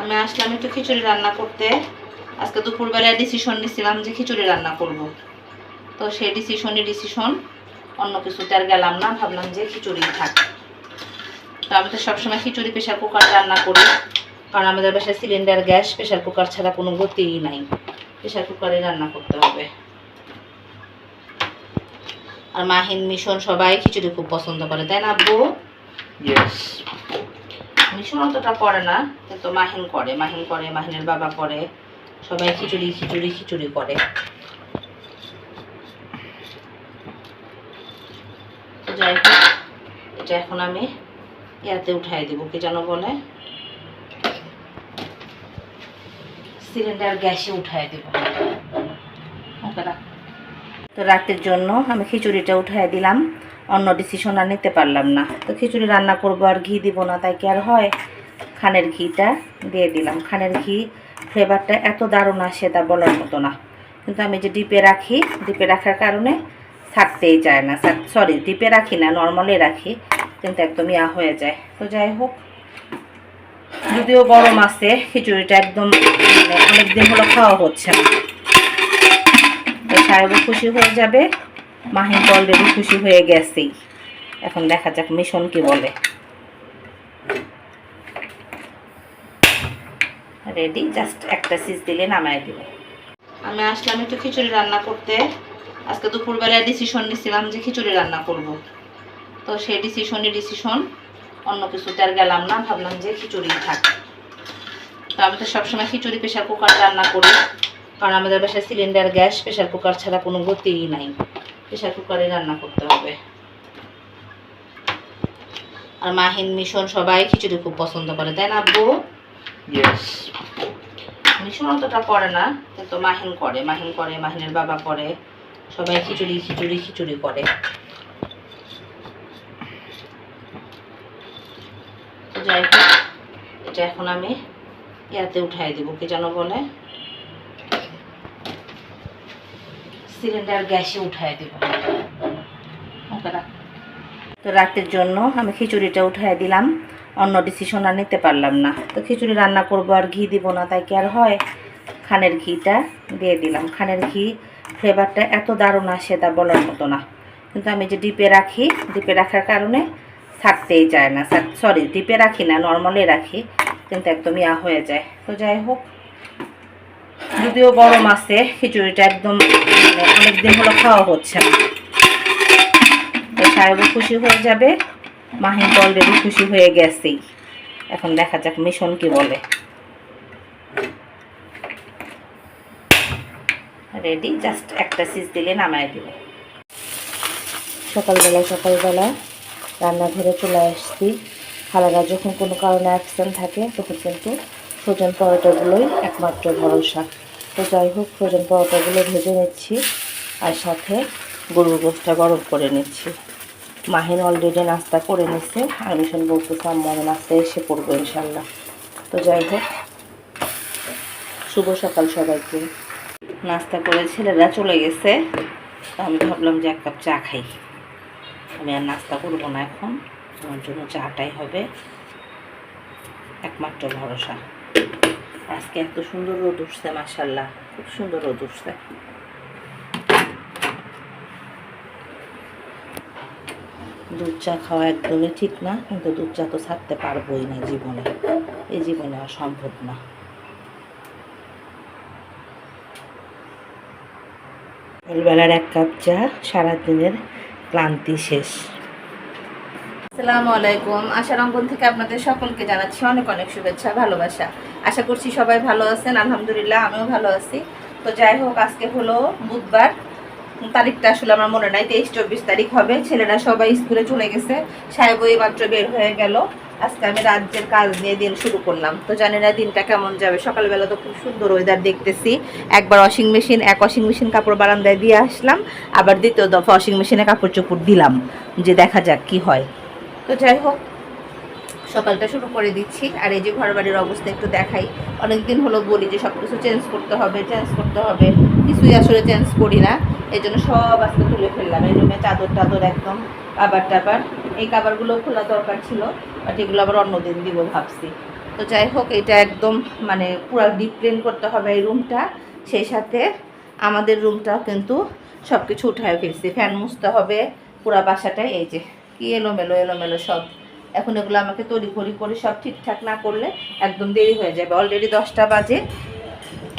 আমি আসলাম একটু খিচুড়ি রান্না করতে। আজকে দুপুরবেলায় ডিসিশন নিছিলাম যে খিচুড়ি রান্না করব। তো সেই ডিসিশনই ডিসিশন অন্য কিছুতে আর গেলাম না, ভাবলাম যে খিচুড়ি থাক। তো আমি তো সবসময় খিচুড়ি প্রেশার কুকার রান্না করি, কারণ আমাদের বাসায় সিলিন্ডার গ্যাস প্রেশার কুকার ছাড়া কোনো গতিই নাই। প্রেশার কুকারে রান্না করতে হবে। আর মাহিন, মিশন সবাই খিচুড়ি খুব পছন্দ করে, তাই না আব্বু? ইয়েস অতটা করে না, কিন্তু মাহিন করে মাহিন করে, মাহিনের বাবা করে, সবাই খিচুড়ি খিচুড়ি খিচুড়ি করে। যাই হোক, এটা এখন আমি ইয়াতে উঠাই দিব, কি যেন বলে? সিলিন্ডার গ্যাসে উঠাই দিব। তো রাতের জন্য আমি খিচুড়িটা উঠাই দিলাম। অন্য ডিসিশন আর নিতে পারলাম না। তো খিচুড়ি রান্না করব আর ঘি দিব না, তাই কি আর হয়? খানের ঘিটা দিয়ে দিলাম। খানের ঘি ফ্লেভারটা এত দারুণ আসে তা বলার মতো না। কিন্তু আমি যে ডিপে রাখি, ডিপে রাখার কারণে ছাড়তেই চায় না। সরি ডিপে রাখি না নর্মালে রাখি, কিন্তু একদম ইয়া হয়ে যায়। তো যাই হোক, যদিও গরম আছে, খিচুড়িটা একদম মানে অনেকদিন হলো খাওয়া হচ্ছে না। তো খুশি হয়ে যাবে। মাহিন তো অলরেডি খুশি হয়ে গেছেই। এখন দেখা যাক মিশন কি বলে। রেডি জাস্ট একটা সিজ দিলে নামায় দিব। আমি আসলাম একটু খিচুড়ি রান্না করতে। আজকে দুপুরবেলায় ডিসিশন নিছিলাম যে খিচুড়ি রান্না করব। তো সেই ডিসিশনই ডিসিশন অন্য কিছুতে আর গেলাম না, ভাবলাম যে খিচুড়ি থাক। তো আমি তো সবসময় খিচুড়ি প্রেশার কুকার রান্না করি। কারণ আমাদের বাসায় সিলিন্ডার গ্যাস প্রেশার কুকার ছাড়া কোনো গতিই নাই। প্রেশার কুকারে রান্না করতে হবে। আর মাহিন মিশন সবাই খিচুড়ি খুব পছন্দ করে তাই না আব্বু? মিশন অতটা করে না কিন্তু মাহিন করে মাহিন করে মাহিনের বাবা করে। সবাই খিচুড়ি খিচুড়ি খিচুড়ি করে। যাই হোক এটা এখন আমি ইয়াতে উঠাই দিব কি যেন বলে। সিলিন্ডার গ্যাসে উঠাই দিব। তো রাতের জন্য আমি খিচুড়িটা উঠাই দিলাম। অন্য ডিসিশন আর নিতে পারলাম না। তো খিচুড়ি রান্না করব আর ঘি দিব না, তাই কি আর হয়? খানের ঘিটা দিয়ে দিলাম। খানের ঘি ফ্লেভারটা এত দারুণ আসে তা বলার মতো না। কিন্তু আমি যে ডিপে রাখি, ডিপে রাখার কারণে ছাড়তেই চায় না। সরি ডিপে রাখি না নর্মালে রাখি, কিন্তু একদম ইয়া হয়ে যায়। তো যাই হোক যদিও গরম আছে খিচুড়িটা একদম মানে অনেকদিন হলো খাওয়া হচ্ছে না। তো সাহেবও খুশি হয়ে যাবে, মাহিন তো অলরেডি খুশি হয়ে গেছেই। এখন দেখা যাক মিশন কি বলে। রেডি জাস্ট একটা সিজ দিলে নামায় দিব। সকালবেলা সকালবেলা রান্নাঘরে চলে আসছি। খালারা যখন কোনো কারণে অ্যাবসেন্ট থাকে, তখন কিন্তু ফ্রোজেন পরোটাগুলোই একমাত্র ভরসা। তো যাই হোক, ফ্রোজেন পরোটাগুলো ভেজে নিচ্ছি আর সাথে গরুর গোষ্ঠটা গরম করে নিচ্ছি। মাহিন অলরেডি নাস্তা করে নিচ্ছে আর মিশন বলতেছে আমার নাস্তা এসে পড়ব ইনশাল্লাহ তো যাই হোক, শুভ সকাল সবাইকে। নাস্তা করে ছেলেরা চলে গেছে, তো আমি ভাবলাম যে এক কাপ চা খাই। আমি আর নাস্তা করব না এখন, আমার জন্য চাটাই হবে। একমাত্র ভরসা। আজকে এত সুন্দর রোদ উঠছে মাসাল্লাহ খুব সুন্দর রোদ উঠছে। দুধ চা খাওয়া একদমই ঠিক না, কিন্তু দুধ চা তো ছাড়তে পারবোই না জীবনে। এই জীবনে আর সম্ভব না। বেলার এক কাপ চা, সারাদিনের ক্লান্তি শেষ। আসসালামু আলাইকুম। আশার অঙ্গন থেকে আপনাদের সকলকে জানাচ্ছি অনেক অনেক শুভেচ্ছা, ভালোবাসা। আশা করছি সবাই ভালো আছেন, আলহামদুলিল্লাহ আমিও ভালো আছি। তো যাই হোক, আজকে হলো বুধবার। তারিখটা আসলে আমার মনে নাই তেইশ চব্বিশ তারিখ হবে। ছেলেরা সবাই স্কুলে চলে গেছে, সাহেব এই মাত্র বের হয়ে গেল। আজকে আমি রাজ্যের কাজ নিয়ে দিন শুরু করলাম। তো জানি না দিনটা কেমন যাবে। সকালবেলা তো খুব সুন্দর ওয়েদার দেখতেছি। একবার ওয়াশিং মেশিন এক ওয়াশিং মেশিন কাপড় বারান্দায় দিয়ে আসলাম। আবার দ্বিতীয় দফা ওয়াশিং মেশিনে কাপড় চোপড় দিলাম, যে দেখা যাক কি হয়। তো যাই হোক সকালটা শুরু করে দিচ্ছি। আর এই যে ঘর বাড়ির অবস্থা একটু দেখাই। অনেকদিন হলো বলি যে সব কিছু চেঞ্জ করতে হবে চেঞ্জ করতে হবে। কিছুই আসলে চেঞ্জ করি না। এই জন্য সব আজকে তুলে ফেললাম। এই রুমে চাদর টাদর একদম, কাবার টাবার। এই কাবারগুলো খোলা দরকার ছিল বাট এগুলো আবার অন্যদিন দিব ভাবছি। তো যাই হোক, এটা একদম মানে পুরো ডিপ ক্লিন করতে হবে এই রুমটা। সেই সাথে আমাদের রুমটাও কিন্তু সব কিছু উঠায় ফেলছি। ফ্যান মুছতে হবে পুরা বাসাটাই। এই যে কি এলোমেলো এলোমেলো সব। এখন এগুলো আমাকে করি করে সব ঠিকঠাক না করলে একদম দেরি হয়ে যাবে। অলরেডি দশটা বাজে।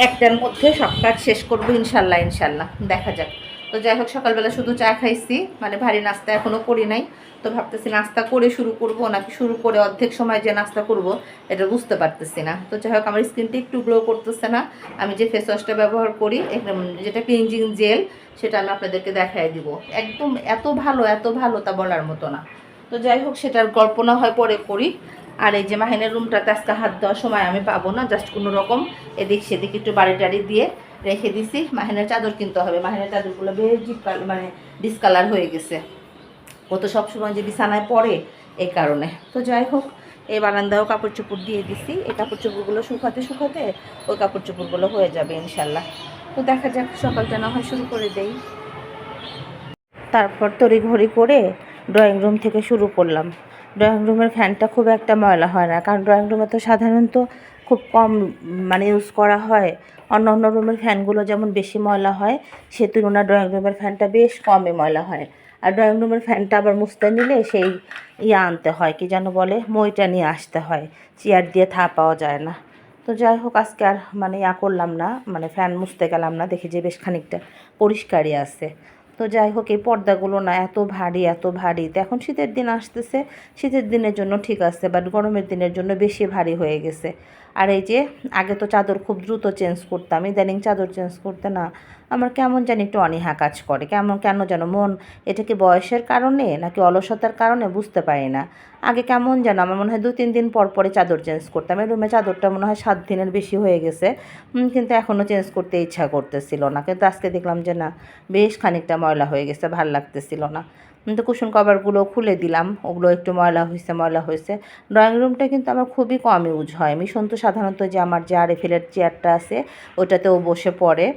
একটার মধ্যে সব কাজ শেষ করব ইনশাল্লাহ ইনশাল্লাহ। দেখা যাক। তো যাই হোক, সকালবেলা শুধু চা খাইছি। মানে ভারী নাস্তা এখনও করি নাই। তো ভাবতেছি নাস্তা করে শুরু করব, নাকি শুরু করে অর্ধেক সময় যে নাস্তা করব, এটা বুঝতে পারতেছি না। তো যাই হোক, আমার স্কিনটা একটু গ্লো করতেছে না। আমি যে ফেস ওয়াশটা ব্যবহার করি যেটা ক্লিনজিং জেল সেটা আমি আপনাদেরকে দেখাই দিব। একদম এত ভালো এত ভালো তা বলার মতো না। তো যাই হোক, সেটার কল্পনা হয় পরে করি। আর এই যে মাহিনের রুমটাতে আজকে হাত দেওয়ার সময় আমি পাবো না জাস্ট কোনো রকম এদিক সেদিক একটু বাড়ি টাড়ি দিয়ে রেখে দিছি। মাহিনের চাদর কিনতে হবে। মাহিনের চাদরগুলো বেশ মানে ডিসকালার হয়ে গেছে। ও তো সবসময় যে বিছানায় পড়ে এই কারণে। তো যাই হোক, এই বারান্দাও কাপড় চোপড় দিয়ে দিছি। এই কাপড় চোপড়গুলো শুকাতে শুকাতে ওই কাপড় চোপড়গুলো হয়ে যাবে ইনশাল্লাহ। তো দেখা যাক, সকালটা না হয় শুরু করে দেই। তারপর তড়িঘড়ি করে ড্রয়িং রুম থেকে শুরু করলাম। ড্রয়িং রুমের ফ্যানটা খুব একটা ময়লা হয় না, কারণ ড্রয়িং রুমে তো সাধারণত খুব কম মানে ইউজ করা হয়। অন্য অন্য রুমের ফ্যানগুলো যেমন বেশি ময়লা হয়, সে তুলনায় ড্রয়িং রুমের ফ্যানটা বেশ কমই ময়লা হয়। আর ড্রয়িং রুমের ফ্যানটা আবার মুছতে নিলে সেই ইয়ে আনতে হয়, কি যেন বলে, মইটা নিয়ে আসতে হয়। চেয়ার দিয়ে থা পাওয়া যায় না। তো যাই হোক, আজকে আর মানে ইয়া করলাম না মানে ফ্যান মুছতে গেলাম না, দেখি যে বেশ খানিকটা পরিষ্কারই আছে। তো যাই হোক, এই পর্দাগুলো না এত ভারী এত ভারী। তো এখন শীতের দিন আসতেছে, শীতের দিনের জন্য ঠিক আছে বাট গরমের দিনের জন্য বেশি ভারী হয়ে গেছে। আর এই যে, আগে তো চাদর খুব দ্রুত চেঞ্জ করতাম, ইদানিং চাদর চেঞ্জ করতে না আমার কেমন জানি একটু অনীহা কাজ করে। কেমন, কেন যেন মন এটা কি বয়সের কারণে নাকি অলসতার কারণে বুঝতে পারি না। আগে কেমন যেন আমার মনে হয় দু তিন দিন পর পরে চাদর চেঞ্জ করতাম। এই রুমে চাদরটা মনে হয় সাত দিনের বেশি হয়ে গেছে। কিন্তু এখনও চেঞ্জ করতে ইচ্ছা করতেছিল না। কিন্তু আজকে দেখলাম যে না, বেশ খানিকটা ময়লা হয়ে গেছে, ভালো লাগতেছিল না। কিন্তু কুশন কভারগুলো খুলে দিলাম। ওগুলো একটু ময়লা হয়েছে ময়লা হয়েছে ড্রয়িং রুমটা কিন্তু আমার খুবই কম ইউজ হয়। মিশন তো সাধারণত যে আমার যে আরএফেলের চেয়ারটা আছে, ওটাতেও বসে পড়ে।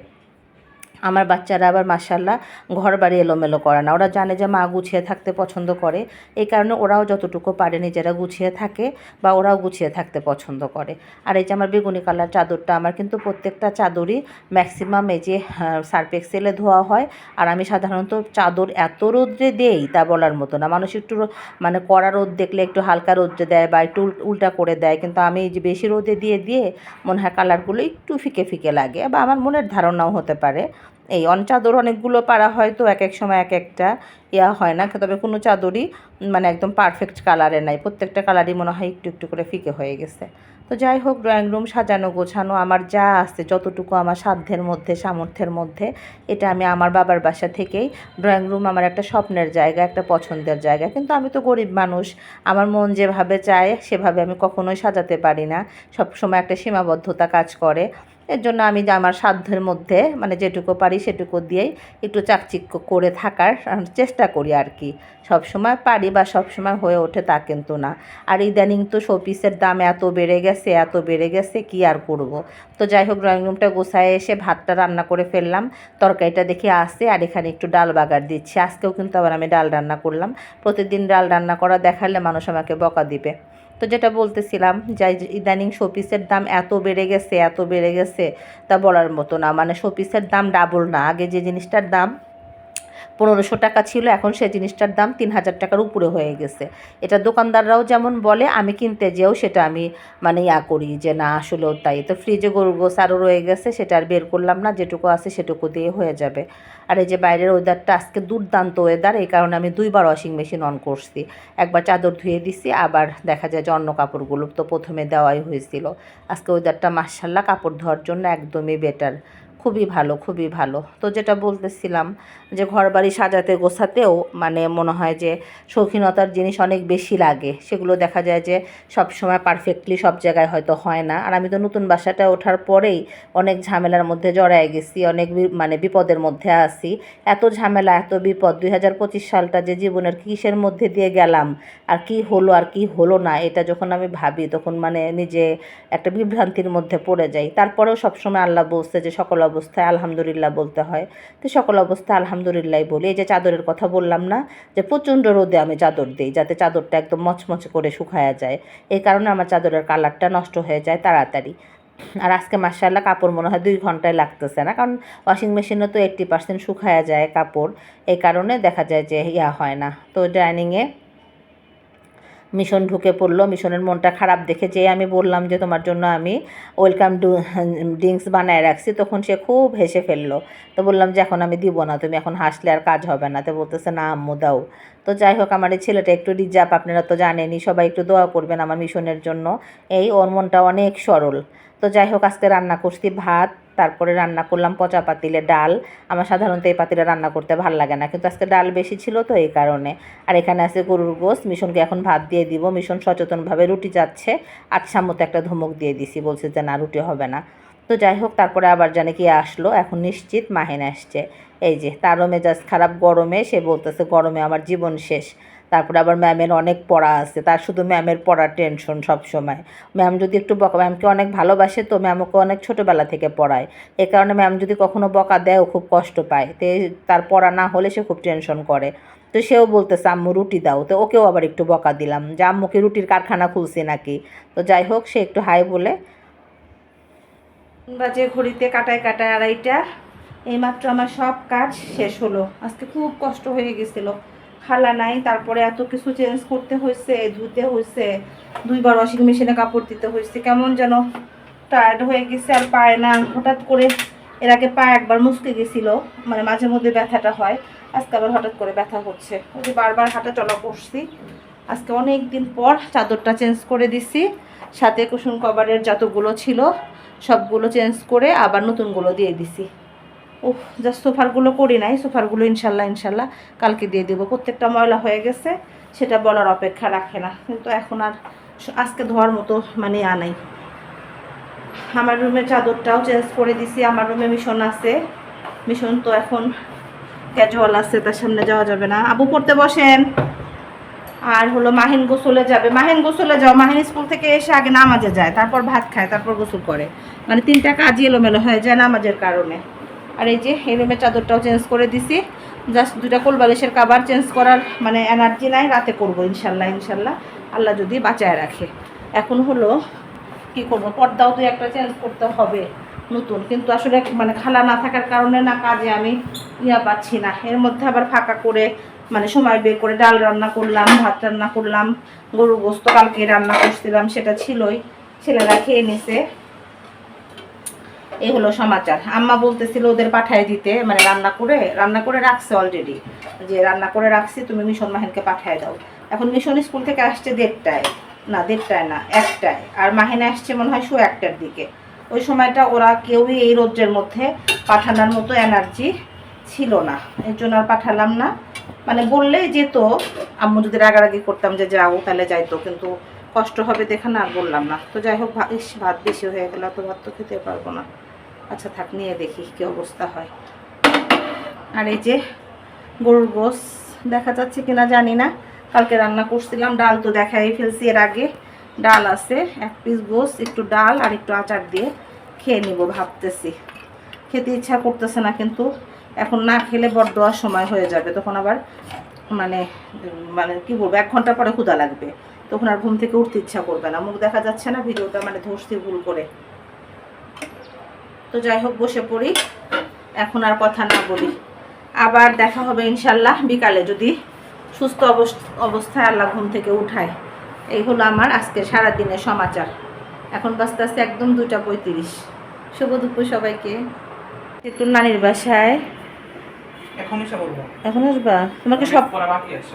আমার বাচ্চারা আবার মাসাল্লাহ ঘর বাড়ি এলোমেলো করে না। ওরা জানে যে মা গুছিয়ে থাকতে পছন্দ করে। এই কারণে ওরাও যতটুকু পারে নিজেরা গুছিয়ে থাকে বা ওরাও গুছিয়ে থাকতে পছন্দ করে। আর এই যে আমার বেগুনি কালার চাদরটা, আমার কিন্তু প্রত্যেকটা চাদরই ম্যাক্সিমাম এই যে সার্ফ এক্সেলে ধোয়া হয়। আর আমি সাধারণত চাদর এত রোদ্রে দেই তা বলার মতো না। মানুষ একটু মানে কড়া রোদ দেখলে একটু হালকা রোদ্রে দেয় বা একটু উল্টা করে দেয়। কিন্তু আমি এই যে বেশি রোদে দিয়ে দিয়ে মনে হয় কালারগুলো একটু ফিকে ফিকে লাগে বা আমার মনের ধারণাও হতে পারে। এই অন চাদর অনেকগুলো পারা হয় তো এক এক সময় এক একটা ইয়া হয় না, তবে কোনো চাদরই মানে একদম পারফেক্ট কালারের নাই। প্রত্যেকটা কালারই মনে হয় একটু একটু করে ফিকে হয়ে গেছে। তো যাই হোক ড্রয়িং রুম সাজানো, গোছানো, আমার যা আছে, যতটুকু আমার সাধ্যের মধ্যে, সামর্থ্যের মধ্যে, এটা আমি আমার বাবার বাসা থেকেই ড্রয়িং রুম আমার একটা স্বপ্নের জায়গা, একটা পছন্দের জায়গা। কিন্তু আমি তো গরিব মানুষ, আমার মন যেভাবে চায়, সেভাবে আমি কখনোই সাজাতে পারি না। সব সময় একটা সীমাবদ্ধতা কাজ করে। এর জন্য আমি আমার সাধ্যের মধ্যে মানে যেটুকু পারি সেটুকু দিয়েই একটু চাকচিক্য করে থাকার চেষ্টা করি আর কি। সব সময় পারি বা সব সময় হয়ে ওঠে তা কিন্তু না। আর ইদানিং তো শোপিসের দাম এত বেড়ে গেছে, এত বেড়ে গেছে, কি আর করব? তো যাই হোক ড্রয়িং রুমটা গোছায় এসে ভাতটা রান্না করে ফেললাম। তরকারিটা দেখে আসে আর এখানে একটু ডাল বাগার দিচ্ছি। আজকেও কিন্তু আবার আমি ডাল রান্না করলাম। প্রতিদিন ডাল রান্না করা দেখালে মানুষ আমাকে বকা দিবে। তো যেটা বলতেছিলাম যে ইদানিং শোপিসের দাম এত বেড়ে গেছে, এত বেড়ে গেছে, তা বলার মতো না। মানে শোপিসের দাম ডাবল না। আগে যে জিনিসটার দাম পনেরোশো টাকা ছিল, এখন সেই জিনিসটার দাম তিন হাজার টাকার উপরে হয়ে গেছে। এটা দোকানদাররাও যেমন বলে, আমি কিনতে যেও সেটা আমি মানে ইয়া করি যে না, আসলেও তাই। তো ফ্রিজে গরু গোস আরও রয়ে গেছে, সেটা আর বের করলাম না, যেটুকু আছে সেটুকু দিয়ে হয়ে যাবে। আর এই যে বাইরের ওয়েদারটা আজকে দুর্দান্ত ওয়েদার এই কারণে আমি দুইবার ওয়াশিং মেশিন অন করছি। একবার চাদর ধুয়ে দিছি, আবার দেখা যায় যে অন্য কাপড়গুলো তো প্রথমে দেওয়াই হয়েছিল। আজকে ওয়েদারটা মার্শাল্লাহ কাপড় ধোয়ার জন্য একদমই বেটার খুবই ভালো খুবই ভালো। তো যেটা বলতেছিলাম যে ঘর বাড়ি সাজাতে, গোছাতেও মানে মনে হয় যে শৌখিনতার জিনিস অনেক বেশি লাগে। সেগুলো দেখা যায় যে সব সময় পারফেক্টলি সব জায়গায় হয়তো হয় না। আর আমি তো নতুন বাসাটা ওঠার পরেই অনেক ঝামেলার মধ্যে জড়ায় গেছি, অনেক মানে বিপদের মধ্যে আছি। এত ঝামেলা, এত বিপদ, দুই হাজার পঁচিশ সালটা যে জীবনের কিসের মধ্যে দিয়ে গেলাম, আর কি হলো, আর কি হলো না, এটা যখন আমি ভাবি তখন মানে নিজে একটা বিভ্রান্তির মধ্যে পড়ে যাই। তারপরেও সবসময় আল্লাহ বলছে যে সকল অবস্থায় আলহামদুলিল্লাহ বলতে হয়। তো সকল অবস্থায় আলহামদুলিল্লাহ বলি। এই যে চাদরের কথা বললাম না, যে প্রচণ্ড রোদে আমি চাদর দিই, যাতে চাদরটা একদম মচমচে করে শুকায়া যায়। এই কারণে আমার চাদরের কালারটা নষ্ট হয়ে যায় তাড়াতাড়ি। আর আজকে মার্শাল্লাহ কাপড় মনে হয় দুই ঘন্টায় লাগতেছে না, কারণ ওয়াশিং মেশিনে তো এইট্টি পার্সেন্ট শুকায়া যায় কাপড়। এই কারণে দেখা যায় যে ইয়া হয় না। তো ডাইনিংয়ে মিশন ঢুকে পড়ল, মিশনের মনটা খারাপ দেখে যে আমি বললাম যে তোমার জন্য আমি ওয়েলকাম ড্রিঙ্কস বানায় রাখছি। তখন সে খুব হেসে ফেলল। তো বললাম যে এখন আমি দিব না, তুমি এখন হাসলে আর কাজ হবে না। তো বলতেছে, না আম্মু, দাও। তো যাই হোক, আমার এই ছেলেটা একটু রিজার্ভ, আপনারা তো জানেনই, সবাই একটু দোয়া করবেন আমার মিশনের জন্য। এই, ওর মনটা অনেক সরল। তো যাই হোক, আজকে রান্না করছি ভাত তারপরে রান্না করলাম পচা পাতিলে ডাল। আমার সাধারণত এই পাতিলে রান্না করতে ভালো লাগে না, কিন্তু আজকে ডাল বেশি ছিল তো এই কারণে। আর এখানে আছে গরুর গোস মিশনকে এখন ভাত দিয়ে দিব। মিশন সচেতনভাবে রুটি যাচ্ছে আচ্ছা মতো একটা ধমক দিয়ে দিছি, বলছে যে, না, রুটি হবে না। তো যাই হোক, তারপরে আবার জানে কি আসলো। এখন নিশ্চিত মাহিন আসছে। এই যে, তারও মেজাজ খারাপ, গরমে। সে বলতেছে, গরমে আমার জীবন শেষ। তারপরে আবার ম্যামের অনেক পড়া আছে, তার শুধু ম্যামের পড়ার টেনশন সব সময়। ম্যাম যদি একটু বকা, ম্যামকে অনেক ভালোবাসে তো ম্যাম ওকে অনেক ছোটোবেলা থেকে পড়ায়। এ কারণে ম্যাম যদি কখনো বকা দেয়, ও খুব কষ্ট পায়। তো তার পড়া না হলে সে খুব টেনশন করে। তো সেও বলতেছে, আম্মু রুটি দাও। তো ওকেও আবার একটু বকা দিলাম যে আম্মুকে রুটির কারখানা খুলছে নাকি? তো যাই হোক, সে একটু হাই বলে বাজে ঘড়িতে কাটায় কাটায় আড়াইটা। এইমাত্র আমার সব কাজ শেষ হলো। আজকে খুব কষ্ট হয়ে গেছিল। খালা নাই, তারপরে এত কিছু চেঞ্জ করতে হয়েছে ধুতে হয়েছে দুইবার ওয়াশিং মেশিনে কাপড় দিতে হয়েছে কেমন যেন টায়ার্ড হয়ে গেছে, আর পায় না হঠাৎ করে এর আগে পা একবার মুসকে গেছিল মানে মাঝে মধ্যে ব্যথাটা হয়, আজকে আবার হঠাৎ করে ব্যথা হচ্ছে। ওই যে বারবার হাঁটা চলা করছি, আজকে অনেক দিন পর চাদরটা চেঞ্জ করে দিছি, সাথে কুসুম কভারের যতগুলো ছিল, সবগুলো চেঞ্জ করে আবার নতুনগুলো দিয়ে দিছি। উফ জাস্ট সোফারগুলো করি নাই, সোফারগুলো ইনশাল্লাহ ইনশাল্লাহ কালকে দিয়ে দেবো। প্রত্যেকটা ময়লা হয়ে গেছে, সেটা বলার অপেক্ষা রাখে না। কিন্তু এখন আর আজকে ধোয়ার মতো মানে আনাই আমার রুমের চাদরটাও চেঞ্জ করে দিছি, আমার রুমে মিশন আছে। মিশন তো এখন ক্যাজুয়াল আছে, তার সামনে যাওয়া যাবে না। আবু পড়তে বসেন। আর হলো মাহিন গোসলে যাবে। মাহিন গোসলে যাও। মাহিন স্কুল থেকে এসে আগে নামাজে যায়, তারপর ভাত খায়, তারপর গোসল করে। মানে তিনটা কাজই এলোমেলো হয়ে যায় নামাজের কারণে। আর এই যে, এই রুমের চাদরটাও চেঞ্জ করে দিছি। জাস্ট দুটা কোল বালিশের কাবার চেঞ্জ করার মানে এনার্জি নাই, রাতে করব ইনশাল্লাহ ইনশাল্লাহ। আল্লাহ যদি বাঁচায় রাখে। এখন হলো, কি করব? পর্দাও তো একটা চেঞ্জ করতে হবে নতুন। কিন্তু আসলে মানে খালা না থাকার কারণে না কাজে আমি ইয়া পাচ্ছি না। এর মধ্যে আবার ফাঁকা করে মানে সময় বের করে ডাল রান্না করলাম, ভাত রান্না করলাম গরু গোস্ত কালকে রান্না করছিলাম, সেটা ছিলই। ছেলেরা খেয়ে নিছে। এই হলো সমাচার। আম্মা বলতেছিল ওদের পাঠায় দিতে মানে রান্না করে রান্না করে রাখছে অলরেডি যে রান্না করে রাখছি, তুমি মিশন মাহিনকে পাঠায় দাও। এখন মিশন স্কুল থেকে আসছে দেড়টায়। না দেড়টায় না, একটায়। আর মাহিনা আসছে মনে হয় শো একটার দিকে। ওই সময়টা ওরা কেউই এই রোদ্রের মধ্যে পাঠানোর মতো এনার্জি ছিল না। এর জন্য আর পাঠালাম না। মানে বললেই যেত, আম্মু যদি রাগারাগি করতাম যে যাও, তাহলে যাইতো, কিন্তু কষ্ট হবে দেখে না বললাম না। তো যাই হোক ভাত বেশি হয়ে গেল তো ভাত তো খেতে পারব না। আচ্ছা থাক, নিয়ে দেখি কি অবস্থা হয়। আর এই যে গরুর গোস দেখা যাচ্ছে কিনা জানি না। কালকে রান্না করছিলাম, ডাল তো দেখাই ফেলছি এর আগে। ডাল আছে, এক পিস গোস, একটু ডাল আর একটু আচার দিয়ে খেয়ে নিব ভাবতেছি। খেতে ইচ্ছা করতেছে না কিন্তু এখন না খেলে বড্ড সময় হয়ে যাবে। তখন আবার মানে মানে কি বলব, এক ঘণ্টা পরে ক্ষুদা লাগবে। তখন আর ঘুম থেকে উঠতে ইচ্ছা করবে না। মুখ দেখা যাচ্ছে না, ভিডিওটা মানে ধরছি ভুল করে। তো যাই হোক বসে পড়ি। এখন আর কথা না বলি। আবার দেখা হবে ইনশাল্লাহ বিকালে যদি সুস্থ অবস- অবস্থায় আল্লাহ ঘুম থেকে উঠায়। এই হলো আমার আজকে সারাদিনের সমাচার। এখন বাস্তে আস্তে একদম দুটা পঁয়ত্রিশ। শুভ দুপুর সবাইকে। একটু নানির বাসায়। এখন আসবা? তোমাকে সব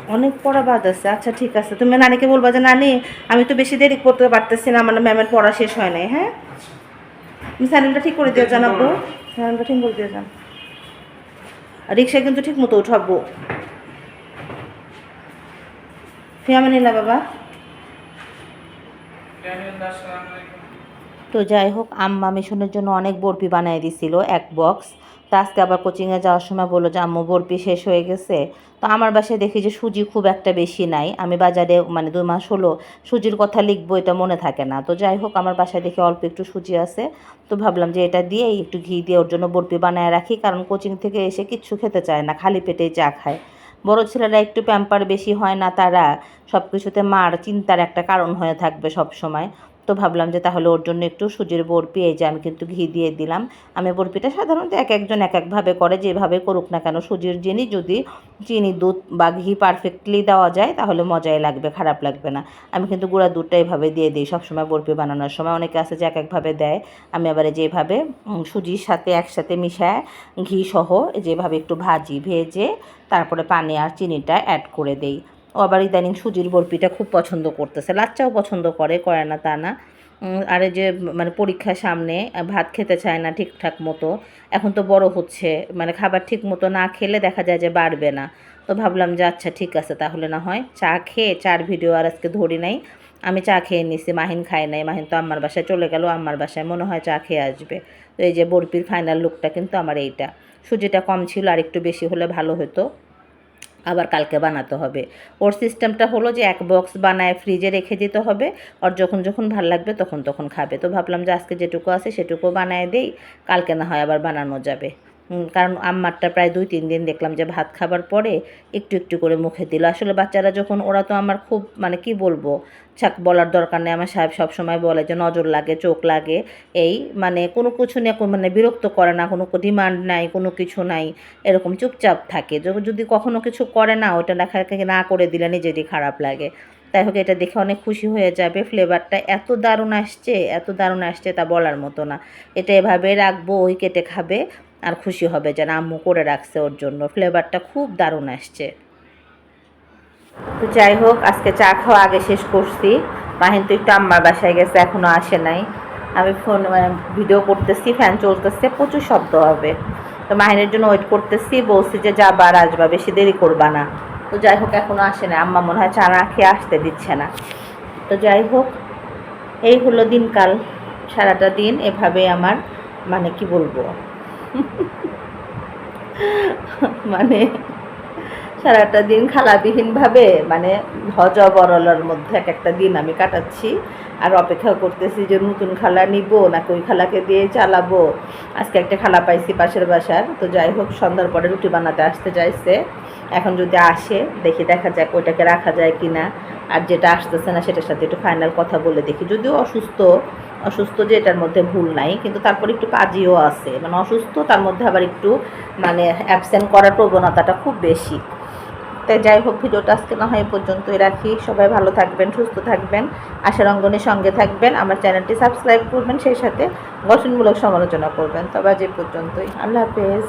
অনেক পড়া বাদ আছে। আচ্ছা ঠিক আছে। তুমি নানিকে বলবা যে নানি আমি তো বেশি দেরি করতে পারতেছি না। আমার ম্যামের পড়া শেষ হয় নাই। হ্যাঁ? স্যান্ডেলটা ঠিক করে দিও জানাব। আপু স্যান্ডেলটা ঠিক করে দিয়ে যান আর রিক্সায় কিন্তু ঠিক মতো উঠাবো। ফিয়ামে নিলা বাবা। তো যাই হোক, আম্মা মিশনের জন্য অনেক বরফি বানিয়ে দিছিল, এক বক্স তো আজকে আবার কোচিংয়ে যাওয়ার সময় বলল যে, আম্মু, বরফি শেষ হয়ে গেছে। তো আমার বাসায় দেখি যে, সুজি খুব একটা বেশি নাই। আমি বাজারে মানে দুই মাস হলো সুজির কথা লিখব, এটা মনে থাকে না। তো যাই হোক, আমার বাসায় দেখি অল্প একটু সুজি আছে। তো ভাবলাম যে, এটা দিয়ে একটু ঘি দিয়ে ওর জন্য বরফি বানায় রাখি, কারণ কোচিং থেকে এসে কিচ্ছু খেতে চায় না, খালি পেটেই চা খায়। বড় ছেলেরা একটু প্যাম্পার বেশি হয় না তারা সব কিছুতে মার, চিন্তার একটা কারণ হয়ে থাকবে সব সময় তো ভাবলাম যে তাহলে ওর জন্য একটু সুজির বরফি এই যে আমি কিন্তু ঘি দিয়ে দিলাম। আমি বরফিটা সাধারণত এক একজন এক একভাবে করে, যেভাবে করুক না কেন। সুজির জিনিস যদি চিনি, দুধ বা ঘি পারফেক্টলি দেওয়া যায়, তাহলে মজাই লাগবে, খারাপ লাগবে না। আমি কিন্তু গুঁড়া দুধটা এইভাবে দিয়ে দিই, সবসময় বরফি বানানোর সময়। অনেকে আছে যে এক একভাবে দেয়। আমি আবার যেভাবে সুজির সাথে একসাথে মিশায় ঘি সহ যেভাবে একটু ভাজি, ভেজে তারপরে পানি আর চিনিটা অ্যাড করে দেই। ও আবার ইদানিং সুজির বরফিটা খুব পছন্দ করতেছে। লাচ্চাও পছন্দ করে করে না তা না। আর যে মানে পরীক্ষার সামনে ভাত খেতে চায় না ঠিকঠাক মতো, এখন তো বড় হচ্ছে মানে খাবার ঠিক মতো না খেলে দেখা যায় যে বাড়বে না। তো ভাবলাম যে আচ্ছা ঠিক আছে, তাহলে না হয় চা খেয়ে চার ভিডিও আর আজকে ধরি নাই। আমি চা খেয়ে নিছি, মাহিন খায় নাই। মাহিন তো আমার বাসায় চলে গেল আমার বাসায় মনে হয় চা খেয়ে আসবে। তো এই যে বরফির ফাইনাল লুকটা কিন্তু আমার এইটা। সুজিটা কম ছিল, আর একটু বেশি হলে ভালো হতো। আবার কালকে বানাতে হবে। ওর সিস্টেমটা হলো যে এক বক্স বানায় ফ্রিজে রেখে দিতে হবে। আর যখন যখন ভালো লাগবে তখন তখন খাবে। তো ভাবলাম যে আজকে যেটুকু আছে সেটুকু বানায় দেই। কালকে না হয় আবার বানানো যাবে। কারণ আম্মারটা প্রায় দুই, তিন দিন দেখলাম যে ভাত খাবার পরে একটু একটু করে মুখে দিল। আসলে বাচ্চারা যখন, ওরা তো আমার খুব মানে কি বলব, ছাক বলার দরকার নেই। আমার সাহেব সবসময় বলে যে নজর লাগে, চোখ লাগে। এই মানে কোনো কিছু নিয়ে মানে বিরক্ত করে না, কোনো ডিমান্ড নাই, কোনো কিছু নাই, এরকম চুপচাপ থাকে। যদি কখনো কিছু করে না ওটা দেখা না করে দিলে নিজেরই খারাপ লাগে। তাই হোক, এটা দেখে অনেক খুশি হয়ে যাবে। ফ্লেভারটা এত দারুণ আসছে, এত দারুণ আসছে তা বলার মতো না। এটা এভাবে রাখব, ওই কেটে খাবে। আর খুশি হবে যেন আম্মু করে রাখছে ওর জন্য। ফ্লেভারটা খুব দারুণ আসছে। তো যাই হোক, আজকে চা খাওয়া আগে শেষ করছি। মাহিন তো একটু আম্মার বাসায় গেছে, এখনও আসে নাই। আমি ফোন মানে ভিডিও করতেছি ফ্যান চলতেছে, প্রচুর শব্দ হবে। তো মাহিনের জন্য ওয়েট করতেছি, বলছি যে যাবা আর আসবা, বেশি দেরি করবা না। তো যাই হোক, এখনও আসে না আম্মা মনে হয় চা না খেয়ে আসতে দিচ্ছে না। তো যাই হোক, এই হলো দিনকাল, সারাটা দিন এভাবে আমার মানে কি বলব? মানে সারাটা দিন খালাবিহীনভাবে মানে হজ বরলার মধ্যে এক একটা দিন আমি কাটাচ্ছি। আর অপেক্ষা করতেছি যে নতুন খালা নিব, নাকি ওই খালাকে দিয়ে চালাবো। আজকে একটা খালা পাইছি পাশের বাসার। তো যাই হোক, সন্ধ্যার পরে রুটি বানাতে আসতে চাইছে। এখন যদি আসে, দেখি দেখা যাক ওইটাকে রাখা যায় কি না আর যেটা আসতেছে না, সেটার সাথে একটু ফাইনাল কথা বলে দেখি। যদিও অসুস্থ অসুস্থ যে এটার মধ্যে ভুল নাই, কিন্তু তারপর একটু কাজিও আছে। মানে অসুস্থ, তার মধ্যে আবার একটু মানে অ্যাবসেন্ট করার প্রবণতাটা খুব বেশি। তাই যাই হোক, ভিডিওটা আজকে না হয় পর্যন্তই রাখি। সবাই ভালো থাকবেন, সুস্থ থাকবেন আশার অঙ্গনের সঙ্গে থাকবেন, আমার চ্যানেলটি সাবস্ক্রাইব করবেন, সেই সাথে গঠনমূলক সমালোচনা করবেন। তবে আজ এ পর্যন্তই। আল্লাহ হাফেজ।